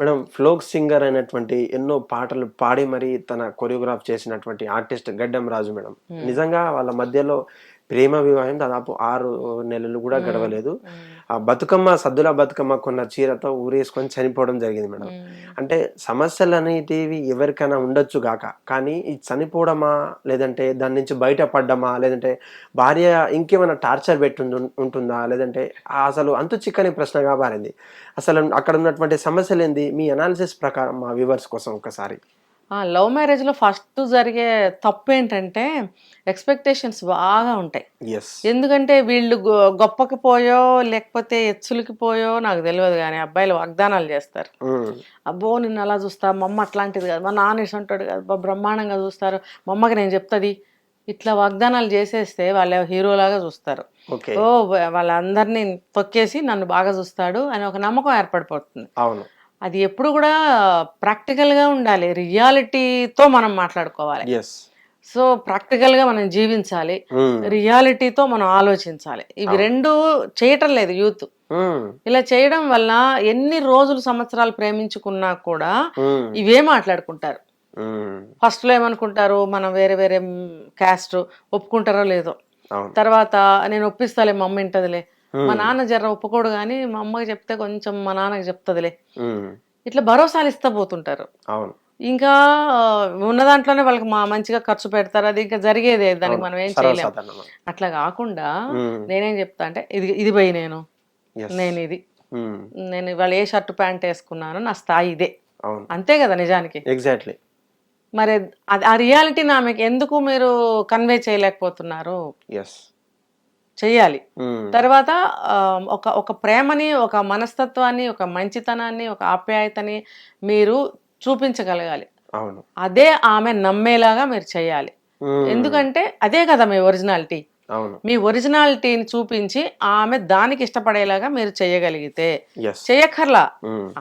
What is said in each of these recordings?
Madam floc singer అయినటువంటి ఎన్నో పాటలు పాడి మరి తన కొరియోగ్రాఫ్ చేసినటువంటి ఆర్టిస్ట్ గడ్డం రాజు మేడం. నిజంగా వాళ్ళ మధ్యలో ప్రేమ వివాహం దాదాపు ఆరు నెలలు కూడా గడవలేదు. ఆ బతుకమ్మ సద్దుల బతుకమ్మ కొన్న చీరతో ఊరేసుకొని చనిపోవడం జరిగింది మేడం. అంటే సమస్యలు అనేటివి ఎవరికైనా ఉండొచ్చు గాక. కానీ ఈ చనిపోవడమా లేదంటే దాని నుంచి బయటపడ్డమా లేదంటే భార్య ఇంకేమైనా టార్చర్ పెట్టి ఉంటుందా లేదంటే అసలు అంతు చిక్కని ప్రశ్నగా మారింది. అసలు అక్కడ ఉన్నటువంటి సమస్యలు ఏంది మీ అనాలిసిస్ ప్రకారం మా వ్యూవర్స్ కోసం ఒకసారి. లవ్ మ్యారేజ్లో ఫస్ట్ జరిగే తప్పు ఏంటంటే ఎక్స్పెక్టేషన్స్ బాగా ఉంటాయి. ఎందుకంటే వీళ్ళు గొప్పకి పోయో లేకపోతే ఎచ్చులకి పోయో నాకు తెలియదు కానీ అబ్బాయిలు వాగ్దానాలు చేస్తారు. అబ్బో నిన్ను అలా చూస్తా మా అమ్మ అట్లాంటిది కాదు. మా నాన్న అంటాడు కదా. బ్రహ్మాండంగా చూస్తారు. మా అమ్మకి నేను చెప్తుంది ఇట్లా వాగ్దానాలు చేసేస్తే వాళ్ళ హీరోలాగా చూస్తారు. ఓ వాళ్ళందరినీ తొక్కేసి నన్ను బాగా చూస్తాడు అని ఒక నమ్మకం ఏర్పడిపోతుంది. అవును. అది ఎప్పుడు కూడా ప్రాక్టికల్గా ఉండాలి. రియాలిటీతో మనం మాట్లాడుకోవాలి. సో ప్రాక్టికల్గా మనం జీవించాలి. రియాలిటీతో మనం ఆలోచించాలి. ఇవి రెండు చేయటం లేదు యూత్. ఇలా చేయడం వల్ల ఎన్ని రోజులు సంవత్సరాలు ప్రేమించుకున్నా కూడా ఇవే మాట్లాడుకుంటారు. ఫస్ట్లో ఏమనుకుంటారు? మనం వేరే వేరే క్యాస్ట్ ఒప్పుకుంటారో లేదో. తర్వాత నేను ఒప్పిస్తాలే మా అమ్మ ఇంటదిలే. మా నాన్న జర ఒప్పుకోడు కానీ మా అమ్మకి చెప్తే కొంచెం మా నాన్నకి చెప్తదిలే. ఇట్లా భరోసాలు ఇస్తా పోతుంటారు. అవును. ఇంకా ఉన్న దాంట్లోనే వాళ్ళకి మా మంచిగా ఖర్చు పెడతారు. అది ఇంకా జరిగేదే దానికి మనం ఏం చేయలేం. సర్వసాధారణం అట్లా కాకుండా నేనేం చెప్తా అంటే ఇది ఇది పోయి నేను. నేను ఇది. నేను ఇవాళ ఏ షర్ట్ ప్యాంట్ వేసుకున్నానో నా స్థాయి ఇదే. అంతే కదా నిజానికి. ఎగ్జాక్ట్లీ మరి ఆ రియాలిటీని ఆమెకి ఎందుకు మీరు కన్వే చేయలేకపోతున్నారు? ఎస్ చెయ్యాలి. తర్వాత ఒక ఒక ప్రేమని ఒక మనస్తత్వాన్ని ఒక మంచితనాన్ని ఒక ఆప్యాయతని మీరు చూపించగలగాలి. అవును. అదే ఆమె నమ్మేలాగా మీరు చేయాలి ఎందుకంటే అదే కదా మీ ఒరిజినాలిటీ. మీ ఒరిజినాలిటీని చూపించి ఆమె దానికి ఇష్టపడేలాగా మీరు చేయగలిగితే చేయక్కర్లా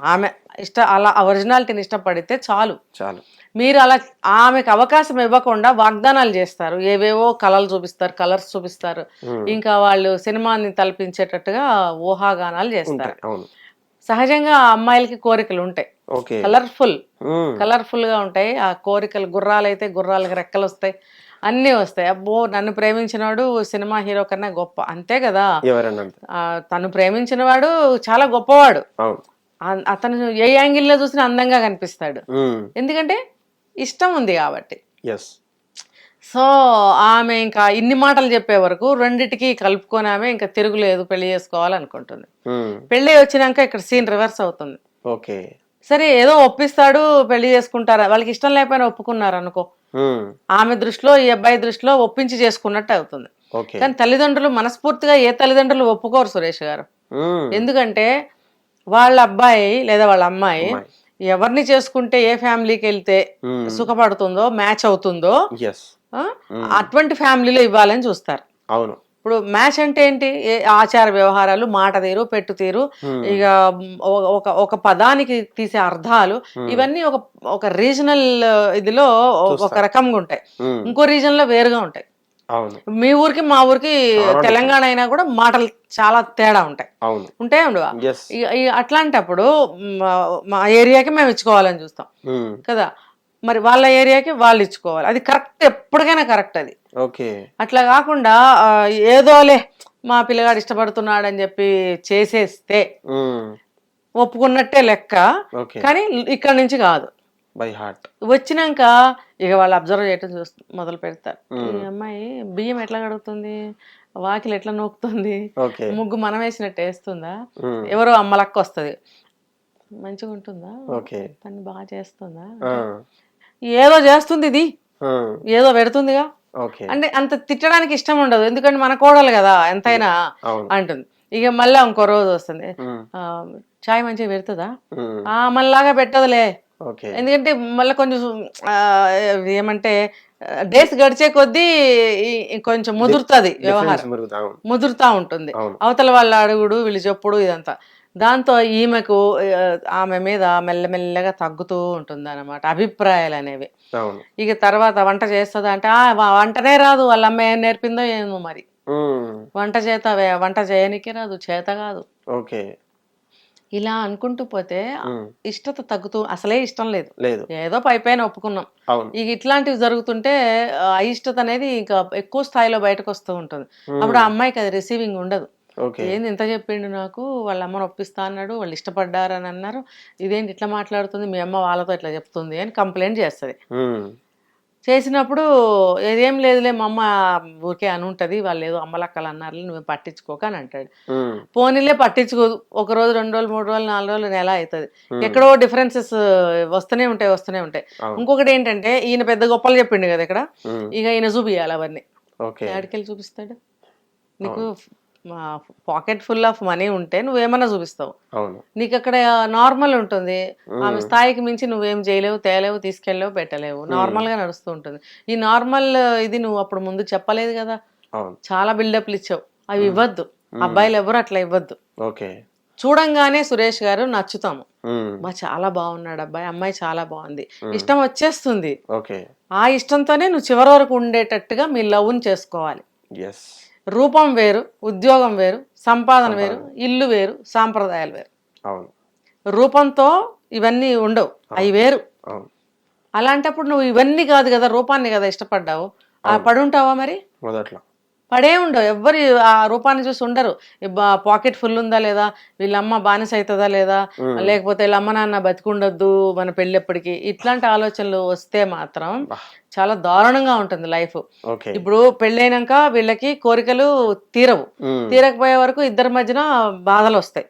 ఆమె ఇష్ట అలా ఒరిజినాలిటీని ఇష్టపడితే చాలు. చాలు. మీరు అలా ఆమెకు అవకాశం ఇవ్వకుండా వాగ్దానాలు చేస్తారు. ఏవేవో కళలు చూపిస్తారు కలర్స్ చూపిస్తారు. ఇంకా వాళ్ళు సినిమాని తలపించేటట్టుగా ఊహాగానాలు చేస్తారు. సహజంగా ఆ అమ్మాయిలకి కోరికలు ఉంటాయి. కలర్ఫుల్. కలర్ఫుల్గా ఉంటాయి. ఆ కోరికలు గుర్రాలు అయితే గుర్రాలకి రెక్కలు వస్తాయి. అన్నీ వస్తాయి. అబ్బో నన్ను ప్రేమించినవాడు సినిమా హీరో కన్నా గొప్ప. అంతే కదా? తను ప్రేమించిన వాడు చాలా గొప్పవాడు. అతను ఏ యాంగిల్లో చూసినా అందంగా కనిపిస్తాడు. ఎందుకంటే ఇష్టం ఉంది కాబట్టి. సో ఆమె ఇంకా ఇన్ని మాటలు చెప్పే వరకు రెండిటికి కలుపుకొని ఆమె ఇంకా తిరుగులేదు పెళ్ళి చేసుకోవాలనుకుంటుంది. ఉమ్, పెళ్ళి వచ్చినాక ఇక్కడ సీన్ రివర్స్ అవుతుంది. ఓకే. సరే ఏదో ఒప్పిస్తాడు పెళ్ళి చేసుకుంటారా? వాళ్ళకి ఇష్టం లేకపోయినా ఒప్పుకున్నారు అనుకో. ఉమ్, ఆమె దృష్టిలో ఈ అబ్బాయి దృష్టిలో ఒప్పించి చేసుకున్నట్టు అవుతుంది. కానీ తల్లిదండ్రులు మనస్ఫూర్తిగా ఏ తల్లిదండ్రులు ఒప్పుకోరు సురేష్ గారు. ఉమ్, ఎందుకంటే వాళ్ళ అబ్బాయి లేదా వాళ్ళ అమ్మాయి. ఎవరిని చేసుకుంటే ఏ ఫ్యామిలీకి వెళ్తే సుఖపడుతుందో మ్యాచ్ అవుతుందో అటువంటి ఫ్యామిలీలో ఇవ్వాలని చూస్తారు. అవును. ఇప్పుడు మ్యాచ్ అంటే ఏంటి? ఆచార వ్యవహారాలు మాట తీరు పెట్టు తీరు. ఇక ఒక- ఒక పదానికి తీసే అర్థాలు ఇవన్నీ ఒక ఒక రీజనల్ ఇదిలో ఒక రకంగా ఉంటాయి. ఇంకో రీజన్లో వేరుగా ఉంటాయి. మీ ఊరికి మా ఊరికి తెలంగాణ అయినా కూడా మాటలు చాలా తేడా ఉంటాయి. ఉంటాయి ఉండవా అట్లాంటప్పుడు మా- ఏరియాకి మేము ఇచ్చుకోవాలని చూస్తాం. ఉమ్, కదా? మరి వాళ్ళ ఏరియాకి వాళ్ళు ఇచ్చుకోవాలి. అది కరెక్ట్ ఎప్పటికైనా కరెక్ట్ అది. ఓకే. అట్లా కాకుండా ఏదోలే మా పిల్లగాడు ఇష్టపడుతున్నాడు అని చెప్పి చేసేస్తే ఉమ్, ఒప్పుకున్నట్టే లెక్క. కానీ ఇక్కడ నుంచి కాదు. By heart. వచ్చినాక ఇక వాళ్ళు అబ్జర్వ్ చేయటం చూస్తూ మొదలు పెడతారు. ఈ అమ్మాయి బియ్యం ఎట్లా కడుగుతుంది? వాకిలు ఎట్లా నూకుతుంది? ముగ్గు మనం వేసినట్టు వేస్తుందా? ఎవరో అమ్మలక్క వస్తుంది. మంచిగా ఉంటుందా? తను బాగా చేస్తుందా? ఏదో చేస్తుంది ఇది. ఏదో పెడుతుందిగా. అంటే అంత తిట్టడానికి ఇష్టం ఉండదు. ఎందుకంటే మన కోడలు కదా ఎంతైనా అంటుంది. ఇక మళ్ళీ ఇంకో రోజు వస్తుంది. చాయ్ మంచిగా పెడుతుందా? మళ్ళాగా పెట్టదులే. ఎందుకంటే మళ్ళీ కొంచెం ఏమంటే డేస్ గడిచే కొద్దీ కొంచెం ముదురుతుంది వ్యవహారం. ముదురుతా ఉంటుంది. అవతల వాళ్ళ అడుగుడు వీళ్ళు చెప్పుడు ఇదంతా. దాంతో ఈమెకు ఆమె మీద మెల్లమెల్లగా తగ్గుతూ ఉంటుంది అనమాట అభిప్రాయాలు అనేవి ఇక తర్వాత వంట చేస్తుందా అంటే "ఆ, వంటనే రాదు వాళ్ళ అమ్మ ఏం నేర్పిందో ఏమో మరి. వంట చేత వంట చేయనికి రాదు చేత కాదు. ఓకే. ఇలా అనుకుంటూ పోతే ఇష్టత తగ్గుతూ అసలే ఇష్టం లేదు. లేదు. ఏదో పై పైన ఒప్పుకున్నాం ఇక ఇట్లాంటివి జరుగుతుంటే ఆ అయిష్టత అనేది ఇంకా ఎక్కువ స్థాయిలో బయటకు వస్తూ ఉంటుంది. అప్పుడు ఆ అమ్మాయికి అది రిసీవింగ్ ఉండదు. ఏంది ఇంత చెప్పిండు నాకు? వాళ్ళ అమ్మను ఒప్పిస్తా అన్నాడు వాళ్ళు ఇష్టపడ్డారని అన్నారు. ఇదేంటి ఇట్లా మాట్లాడుతుంది? మీ అమ్మ వాళ్ళతో ఇట్లా చెప్తుంది అని కంప్లైంట్ చేస్తుంది. చేసినప్పుడు ఏదేం లేదులే మా అమ్మ ఊరికే అని ఉంటుంది వాళ్ళు ఏదో అమ్మలక్కలు అన్నారు నువ్వు పట్టించుకోక అని అంటాడు. పోనీలే పట్టించుకోదు ఒక రోజు రెండు రోజులు మూడు రోజులు నాలుగు రోజులు నెల అవుతుంది ఎక్కడో డిఫరెన్సెస్ వస్తూనే ఉంటాయి వస్తూనే ఉంటాయి. ఇంకొకటి ఏంటంటే ఈయన పెద్ద గొప్పలు చెప్పిండు కదా ఇక్కడ ఇక ఈయన చూపియాలి అవన్నీ. ఎక్కడికెళ్ళి చూపిస్తాడు? నీకు పాకెట్ ఫుల్ ఆఫ్ మనీ ఉంటే నువ్వేమన్నా చూపిస్తావు. నీకు అక్కడ నార్మల్ ఉంటుంది. ఆమె స్థాయికి మించి నువ్వేం చేయలేవు తేలేవు తీసుకెళ్ళలేవు పెట్టలేవు. నార్మల్గా నడుస్తూ ఉంటుంది. ఈ నార్మల్ ఇది నువ్వు అప్పుడు ముందు చెప్పలేదు కదా? చాలా బిల్డప్లు ఇచ్చావు. అవి ఇవ్వద్దు. అబ్బాయిలు ఎవరు అట్లా ఇవ్వద్దు. ఓకే. చూడంగానే సురేష్ గారు నచ్చుతాము. బా చాలా బాగున్నాడు అబ్బాయి. అమ్మాయి చాలా బాగుంది. ఇష్టం వచ్చేస్తుంది. ఆ ఇష్టంతోనే నువ్వు చివరి వరకు ఉండేటట్టుగా మీ లవ్ని చేసుకోవాలి. రూపం వేరు ఉద్యోగం వేరు సంపాదన వేరు ఇల్లు వేరు సాంప్రదాయాలు వేరు. అవును. రూపంతో ఇవన్నీ ఉండవు. అవి వేరు. అలాంటప్పుడు నువ్వు ఇవన్నీ కాదు కదా రూపాన్ని కదా ఇష్టపడ్డావు. ఆ పడుంటావా మరి? మొదట్లో. పడే ఉండవు. ఎవ్వరు ఆ రూపాన్ని చూసి ఉండరు. పాకెట్ ఫుల్ ఉందా లేదా? వీళ్ళమ్మ బానిస అవుతుందా లేదా? లేకపోతే వీళ్ళ అమ్మ నాన్న బతికుండొద్దు మన పెళ్ళెప్పటికి ఇట్లాంటి ఆలోచనలు వస్తే మాత్రం చాలా దారుణంగా ఉంటుంది లైఫ్. ఇప్పుడు పెళ్ళైనాక వీళ్ళకి కోరికలు తీరవు. తీరకపోయే వరకు ఇద్దరి మధ్యన బాధలు వస్తాయి.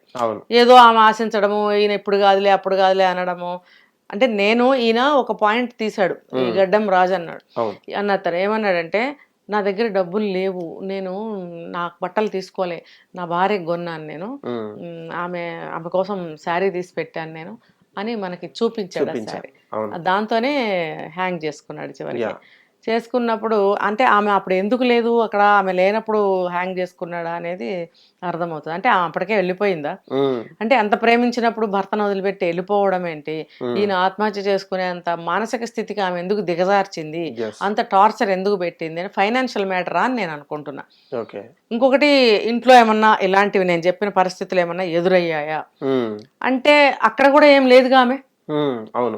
ఏదో ఆమె ఆశించడము ఈయన ఇప్పుడు కాదులే అప్పుడు కాదులే అనడము. అంటే నేను ఈయన ఒక పాయింట్ తీశాడు. ఈ గడ్డం రాజు అన్నాడు. అన్న అతను ఏమన్నాడంటే నా దగ్గర డబ్బులు లేవు. నేను నా బట్టలు తీసుకోలే. నా భార్యకి కొన్నాను నేను. ఆమె ఆమె కోసం శారీ తీసి పెట్టాను నేను అని మనకి చూపించాడు ఆ శారీ. దాంతోనే హ్యాంగ్ చేసుకున్నాడు చివరికి. చేసుకున్నప్పుడు అంటే ఆమె అప్పుడు ఎందుకు లేదు? అక్కడ ఆమె లేనప్పుడు హ్యాంగ్ చేసుకున్నాడా అనేది అర్థమవుతుంది. అంటే ఆమె అప్పటికే వెళ్ళిపోయిందా? అంటే అంత ప్రేమించినప్పుడు భర్తను వదిలిపెట్టి వెళ్ళిపోవడం ఏంటి? ఈయన ఆత్మహత్య చేసుకునే అంత మానసిక స్థితికి ఆమె ఎందుకు దిగజార్చింది. అంత టార్చర్ ఎందుకు పెట్టింది? అని ఫైనాన్షియల్ మ్యాటర్ అని నేను అనుకుంటున్నా. ఓకే. ఇంకొకటి ఇంట్లో ఏమన్నా ఇలాంటివి నేను చెప్పిన పరిస్థితులు ఏమన్నా ఎదురయ్యాయా? అంటే అక్కడ కూడా ఏం లేదుగా ఆమె? అవును.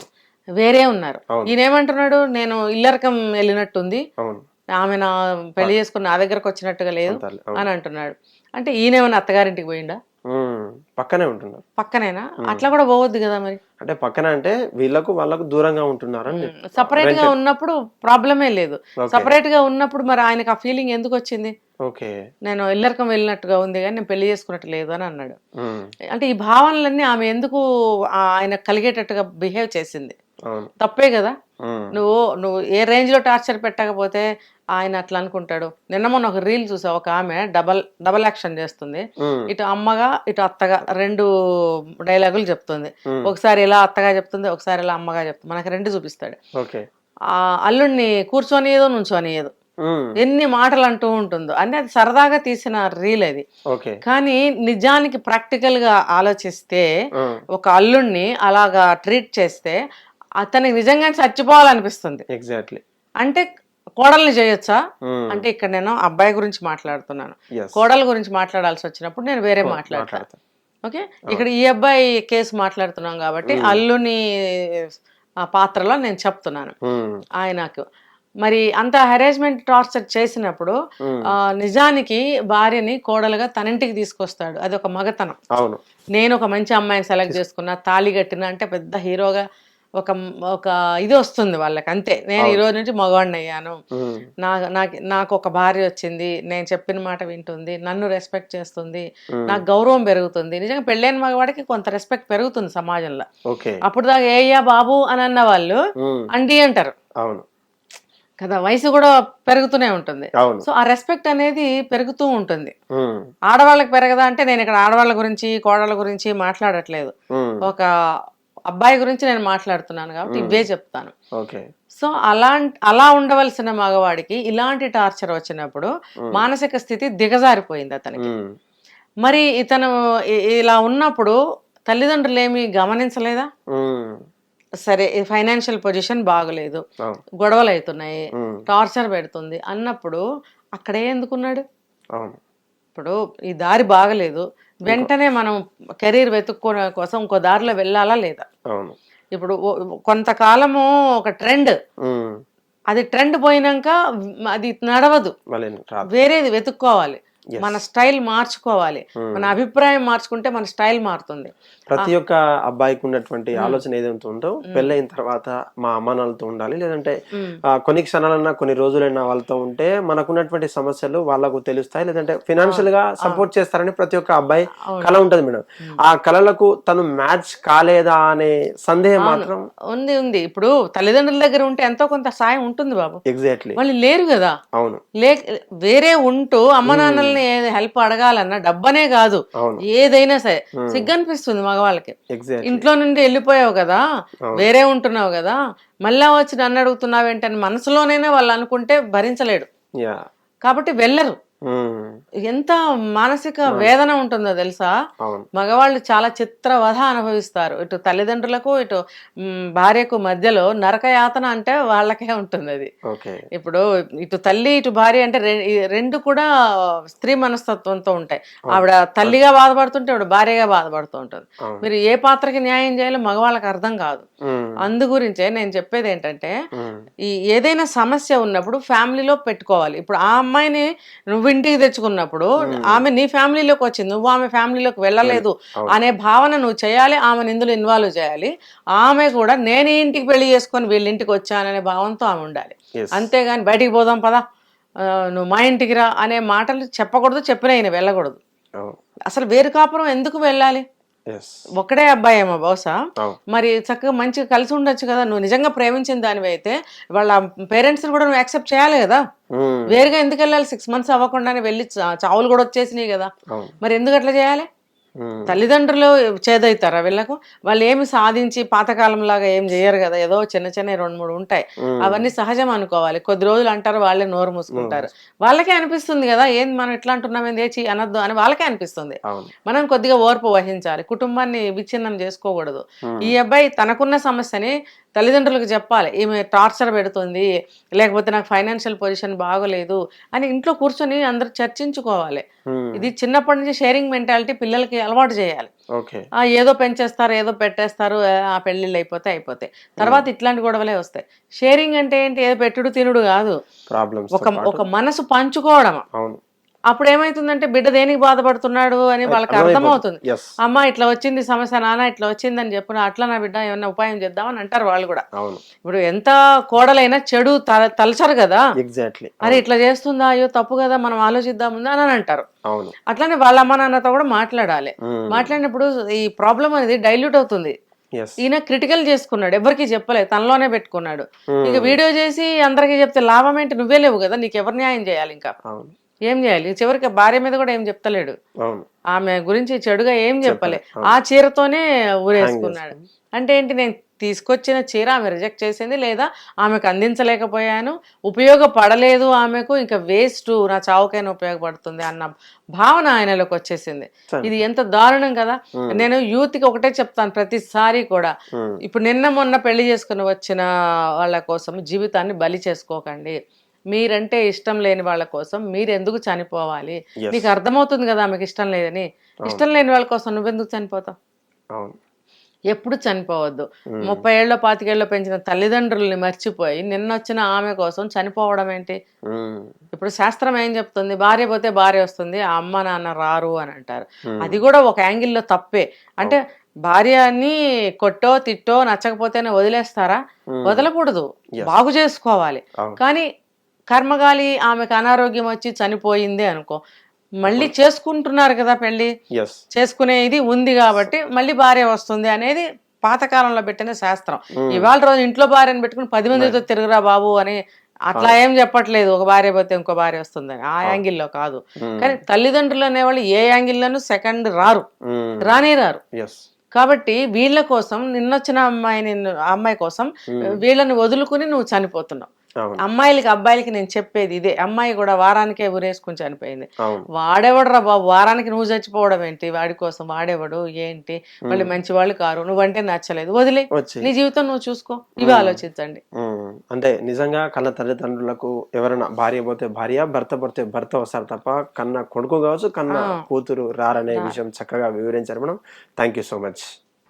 వేరే ఉన్నారు. అవును. ఈయన ఏమంటున్నాడు నేను ఇల్లరకం వెళ్ళినట్టుంది. ఆమె నా పెళ్ళి చేసుకుని నా దగ్గరకు వచ్చినట్టుగా లేదు. అని అంటున్నాడు. అంటే ఈయనేమన్నా అత్తగారింటికి పోయిండా? పక్కనే ఉంటున్నారు. పక్కనేనా? అట్లా కూడా పోవద్దు కదా మరి. అంటే పక్కన అంటే వీళ్ళకు వాళ్ళకు దూరంగా చెప్తున్నారు. సపరేట్గా ఉన్నప్పుడు ప్రాబ్లమే లేదు. సపరేట్గా ఉన్నప్పుడు మరి ఆయనకు ఆ ఫీలింగ్ ఎందుకు వచ్చింది? ఓకే. నేను ఇల్లరకం వెళ్ళినట్టుగా ఉంది కానీ నేను పెళ్ళి చేసుకున్నట్టు లేదు అని అన్నాడు. అంటే ఈ భావనలన్నీ ఆమె ఎందుకు ఆయన కలిగేటట్టుగా బిహేవ్ చేసింది? తప్పే కదా? నువ్వు నువ్వు ఏ రేంజ్లో టార్చర్ పెట్టకపోతే ఆయన అట్లా అనుకుంటాడు. నిన్న మొన్న ఒక రీల్ చూసా ఒక ఆమె డబల్ డబల్ యాక్షన్ చేస్తుంది. ఇటు అమ్మగా ఇటు అత్తగా రెండు డైలాగులు చెప్తుంది. ఒకసారి ఇలా అత్తగా చెప్తుంది ఒకసారి ఇలా అమ్మగా చెప్తుంది. మనకి రెండు చూపిస్తాడు. ఆ అల్లుడిని కూర్చొనియదు నుంచోనియదు. ఎన్ని మాటలు అంటూ ఉంటుందో. అంటే అది సరదాగా తీసిన రీల్ అది. కానీ నిజానికి ప్రాక్టికల్గా ఆలోచిస్తే ఒక అల్లుడిని అలాగా ట్రీట్ చేస్తే అతనికి నిజంగా చచ్చిపోవాలనిపిస్తుంది. ఎగ్జాక్ట్లీ అంటే కోడల్ని చేయొచ్చా? ఉమ్, అంటే ఇక్కడ నేను అబ్బాయి గురించి మాట్లాడుతున్నాను. కోడల గురించి మాట్లాడాల్సి వచ్చినప్పుడు నేను వేరే మాట్లాడతాను మాట్లాడతా. ఓకే? ఇక్కడ ఈ అబ్బాయి కేసు మాట్లాడుతున్నాం కాబట్టి అల్లుని ఆ పాత్రలో నేను చెప్తున్నాను. ఉమ్, ఆయనకు. మరి అంత హెరాస్మెంట్ టార్చర్ చేసినప్పుడు నిజానికి భార్యని కోడలుగా తన ఇంటికి తీసుకొస్తాడు. అది ఒక మగతనం నేను ఒక మంచి అమ్మాయిని సెలెక్ట్ చేసుకున్నా తాళి కట్టిన అంటే పెద్ద హీరోగా ఒక ఒక ఇది వస్తుంది వాళ్ళకి అంతే నేను ఈ రోజు నుంచి మగవాడిని అయ్యాను నాకు నాకు ఒక భార్య వచ్చింది. నేను చెప్పిన మాట వింటుంది. నన్ను రెస్పెక్ట్ చేస్తుంది. నాకు గౌరవం పెరుగుతుంది. నిజంగా పెళ్ళైన మగవాడికి కొంత రెస్పెక్ట్ పెరుగుతుంది సమాజంలో. అప్పుడు దాకా ఏయ్యా బాబు అని అన్న వాళ్ళు అండి అంటారు. అవును. కదా వయసు కూడా పెరుగుతూనే ఉంటుంది. సో ఆ రెస్పెక్ట్ అనేది పెరుగుతూ ఉంటుంది. ఆడవాళ్ళకి పెరగదా అంటే నేను ఇక్కడ ఆడవాళ్ళ గురించి కోడళ్ళ గురించి మాట్లాడట్లేదు. ఒక అబ్బాయి గురించి నేను మాట్లాడుతున్నాను కాబట్టి ఇవే చెప్తాను. సో అలాంటి అలా ఉండవలసిన మగవాడికి ఇలాంటి టార్చర్ వచ్చినప్పుడు మానసిక స్థితి దిగజారిపోయింది అతనికి. మరి ఇతను ఇలా ఉన్నప్పుడు తల్లిదండ్రులు ఏమి గమనించలేదా సరే ఫైనాన్షియల్ పొజిషన్ బాగలేదు గొడవలు అవుతున్నాయి టార్చర్ పెడుతుంది అన్నప్పుడు అక్కడే ఎందుకున్నాడు? ఇప్పుడు ఈ దారి బాగలేదు. వెంటనే మనం కెరీర్ వెతుక్కునే కోసం ఇంకో దారిలో వెళ్ళాలా లేదా? ఇప్పుడు కొంతకాలము ఒక ట్రెండ్. అది ట్రెండ్ పోయినాక అది నడవదు. వేరేది వెతుక్కోవాలి. మన స్టైల్ మార్చుకోవాలి. మన అభిప్రాయం మార్చుకుంటే మన స్టైల్ మారుతుంది. ప్రతి ఒక్క అబ్బాయికి ఉన్నటువంటి ఆలోచన ఏదైతే ఉందో పెళ్ళైన తర్వాత మా అమ్మ నాన్నలతో ఉండాలి. లేదంటే కొన్ని క్షణాలన్నా కొన్ని రోజులైనా వాళ్ళతో ఉంటే మనకున్నటువంటి సమస్యలు వాళ్ళకు తెలుస్తాయి. లేదంటే ఫినాన్షియల్గా సపోర్ట్ చేస్తారని ప్రతి ఒక్క అబ్బాయి కళ ఉంటది మేడం. ఆ కళలకు తను మ్యాచ్ కాలేదా అనే సందేహం మాత్రం ఉంది ఉంది. ఇప్పుడు తల్లిదండ్రుల దగ్గర ఉంటే ఎంతో కొంత సాయం ఉంటుంది బాబు. ఎగ్జాక్ట్లీ వాళ్ళు లేరు కదా. అవును. లే వేరే ఉంటూ అమ్మ నాన్నల్ని హెల్ప్ అడగాలన్నా డబ్బనే కాదు. ఏదైనా సరే. సిగ్గు అనిపిస్తుంది మగవాళ్ళకి. ఇంట్లో నుండి వెళ్ళిపోయావు కదా వేరే ఉంటున్నావు కదా మళ్ళా వచ్చి నన్ను అడుగుతున్నావు ఏంటని మనసులోనైనా వాళ్ళు అనుకుంటే భరించలేడు. కాబట్టి వెళ్ళరు. ఎంత మానసిక వేదన ఉంటుందో తెలుసా? మగవాళ్ళు చాలా చిత్రవధ అనుభవిస్తారు. ఇటు తల్లిదండ్రులకు ఇటు భార్యకు మధ్యలో నరకయాతన అంటే వాళ్ళకే ఉంటుంది అది ఇప్పుడు ఇటు తల్లి ఇటు భార్య అంటే రెండు కూడా స్త్రీ మనస్తత్వంతో ఉంటాయి. ఆవిడ తల్లిగా బాధపడుతుంటే ఆవిడ భార్యగా బాధపడుతూ ఉంటుంది. మీరు ఏ పాత్రకి న్యాయం చేయాలో మగవాళ్ళకి అర్థం కాదు. అందు గురించే నేను చెప్పేది ఏంటంటే. ఈ ఏదైనా సమస్య ఉన్నప్పుడు ఫ్యామిలీలో పెట్టుకోవాలి. ఇప్పుడు ఆ అమ్మాయిని నువ్వు ఇంటికి తెచ్చుకున్నప్పుడు ఆమె నీ ఫ్యామిలీలోకి వచ్చింది నువ్వు ఆమె ఫ్యామిలీలోకి వెళ్ళలేదు అనే భావన నువ్వు చేయాలి ఆమెను ఇందులో ఇన్వాల్వ్ చేయాలి ఆమె కూడా నేను ఇంటికి పెళ్ళి చేసుకొని వీళ్ళ ఇంటికి వచ్చాననే భావంతో ఆమె ఉండాలి. అంతేగాని బయటికి పోదాం పదా నువ్వు మా ఇంటికి రా అనే మాటలు చెప్పకూడదు చెప్పిన వెళ్ళకూడదు. అసలు వేరు కాపురం ఎందుకు వెళ్ళాలి? ఒక్కడే అబ్బాయి ఏమో బహుశా మరి చక్కగా మంచిగా కలిసి ఉండొచ్చు కదా? నువ్వు నిజంగా ప్రేమించిన దానివి అయితే వాళ్ళ పేరెంట్స్ కూడా నువ్వు యాక్సెప్ట్ చేయాలి కదా. వేరుగా ఎందుకు వెళ్ళాలి? సిక్స్ మంత్స్ అవ్వకుండానే వెళ్ళి చావులు కూడా వచ్చేసినాయి కదా? మరి ఎందుకు అట్లా చేయాలి. తల్లిదండ్రులు చేదవుతారా వీళ్ళకు? వాళ్ళు ఏమి సాధించి పాతకాలం లాగా ఏం చేయరు కదా. ఏదో చిన్న చిన్న రెండు మూడు ఉంటాయి. అవన్నీ సహజం అనుకోవాలి. కొద్ది రోజులు అంటారు వాళ్ళే నోరు మూసుకుంటారు. వాళ్ళకే అనిపిస్తుంది కదా ఏం మనం ఇట్లా అంటున్నాం ఏంది? ఏచి అనొద్దు అని వాళ్ళకే అనిపిస్తుంది. మనం కొద్దిగా ఓర్పు వహించాలి. కుటుంబాన్ని విచ్ఛిన్నం చేసుకోకూడదు. ఈ అబ్బాయి తనకున్న సమస్యని తల్లిదండ్రులకు చెప్పాలి ఈమె టార్చర్ పెడుతుంది లేకపోతే నాకు ఫైనాన్షియల్ పొజిషన్ బాగోలేదు అని ఇంట్లో కూర్చొని అందరూ చర్చించుకోవాలి. ఇది చిన్నప్పటి నుంచి షేరింగ్ మెంటాలిటీ పిల్లలకి అలవాటు చేయాలి. ఏదో పెంచేస్తారు ఏదో పెట్టేస్తారు ఆ, పెళ్ళిళ్ళు అయిపోతే అయిపోతాయి. తర్వాత ఇట్లాంటి గొడవలే వస్తాయి. షేరింగ్ అంటే ఏంటి? ఏదో పెట్టుడు తినుడు కాదు. ఒక ఒక మనసు పంచుకోవడం అప్పుడు ఏమైతుందంటే బిడ్డ దేనికి బాధపడుతున్నాడు అని వాళ్ళకి అర్థమవుతుంది. అమ్మ ఇట్లా వచ్చింది సమస్య నాన్న ఇట్లా వచ్చిందని చెప్పిన అట్లా నా బిడ్డ ఏమన్నా ఉపాయం చేద్దామని అంటారు వాళ్ళు కూడా. ఇప్పుడు ఎంత కోడలైనా చెడు తల- తలచరు కదా? ఎగ్జాక్ట్లీ అరే ఇట్లా చేస్తుందా? అయ్యో తప్పు కదా మనం ఆలోచిద్దాముందా అని అంటారు. అట్లానే వాళ్ళ అమ్మ నాన్నతో కూడా మాట్లాడాలి. మాట్లాడినప్పుడు ఈ ప్రాబ్లం అనేది డైల్యూట్ అవుతుంది. ఈయన క్రిటికల్ చేసుకున్నాడు ఎవరికి చెప్పలేదు తనలోనే పెట్టుకున్నాడు. ఇక వీడియో చేసి అందరికీ చెప్తే లాభం ఏంటి? నువ్వే లేవు కదా నీకు ఎవరు న్యాయం చేయాలి ఇంకా? ఏం చేయాలి? చివరికి భార్య మీద కూడా ఏం చెప్తలేడు. ఆమె గురించి చెడుగా ఏం చెప్పలే. ఆ చీరతోనే ఊరేసుకున్నాడు. అంటే ఏంటి నేను తీసుకొచ్చిన చీర ఆమె రిజెక్ట్ చేసింది లేదా ఆమెకు అందించలేకపోయాను ఉపయోగపడలేదు ఆమెకు ఇంకా వేస్ట్ నా చావుకైనా ఉపయోగపడుతుంది అన్న భావన ఆయనలోకి వచ్చేసింది. ఇది ఎంత దారుణం కదా. నేను యూత్కి ఒకటే చెప్తాను ప్రతిసారి కూడా. ఇప్పుడు నిన్న మొన్న పెళ్ళి చేసుకుని వచ్చిన వాళ్ళ కోసం జీవితాన్ని బలి చేసుకోకండి. మీరంటే ఇష్టం లేని వాళ్ళ కోసం మీరు ఎందుకు చనిపోవాలి. నీకు అర్థమవుతుంది కదా ఆమెకి ఇష్టం లేదని. ఇష్టం లేని వాళ్ళ కోసం నువ్వెందుకు చనిపోతావు? ఎప్పుడు చనిపోవద్దు. ముప్పై ఏళ్ళ పాతికేళ్ళలో పెంచిన తల్లిదండ్రుల్ని మర్చిపోయి నిన్న వచ్చిన ఆమె కోసం చనిపోవడం ఏంటి. ఇప్పుడు శాస్త్రం ఏం చెప్తుంది? భార్య పోతే భార్య వస్తుంది ఆ అమ్మ నాన్న రారు అని అంటారు. అది కూడా ఒక యాంగిల్లో తప్పే. అంటే భార్యని కొట్టో తిట్టో నచ్చకపోతేనే వదిలేస్తారా? వదలకూడదు. బాగు చేసుకోవాలి. కానీ కర్మగాలి ఆమెకు అనారోగ్యం వచ్చి చనిపోయింది అనుకో. మళ్ళీ చేసుకుంటున్నారు కదా పెళ్ళి చేసుకునే ఇది ఉంది కాబట్టి మళ్ళీ భార్య వస్తుంది అనేది పాతకాలంలో పెట్టిన శాస్త్రం. ఇవాళ రోజు ఇంట్లో భార్యను పెట్టుకుని పది మందితో తిరుగురా బాబు అని అట్లా ఏం చెప్పట్లేదు. ఒక భార్య పోతే ఇంకో భార్య వస్తుందని. ఆ యాంగిల్లో కాదు. కానీ తల్లిదండ్రులు అనేవాళ్ళు ఏ యాంగిల్లోనూ సెకండ్ రారు. రానే రారు. కాబట్టి వీళ్ళ కోసం నిన్నొచ్చిన అమ్మాయిని ఆ అమ్మాయి కోసం వీళ్ళని వదులుకుని నువ్వు చనిపోతున్నావు. అమ్మాయిలకి అబ్బాయిలకి నేను చెప్పేది ఇదే. అమ్మాయి కూడా వారానికే ఊరేసుకుని చనిపోయింది. అవును. వాడేవాడు రా బాబు? వారానికి నువ్వు చచ్చిపోవడం ఏంటి? వాడి కోసం వాడేవాడు? ఏంటి? మళ్ళీ మంచి వాళ్ళు కారు. నువ్వంటే నచ్చలేదు. వదిలే. నీ జీవితం నువ్వు చూసుకో. ఇవి ఆలోచించండి. అంటే నిజంగా కన్న తల్లిదండ్రులకు ఎవరైనా భార్య పోతే భార్య భర్త పోతే భర్త వస్తారు తప్ప కన్న కొడుకు కావచ్చు కన్న కూతురు రారనే విషయం చక్కగా వివరించారు madam. Thank you so much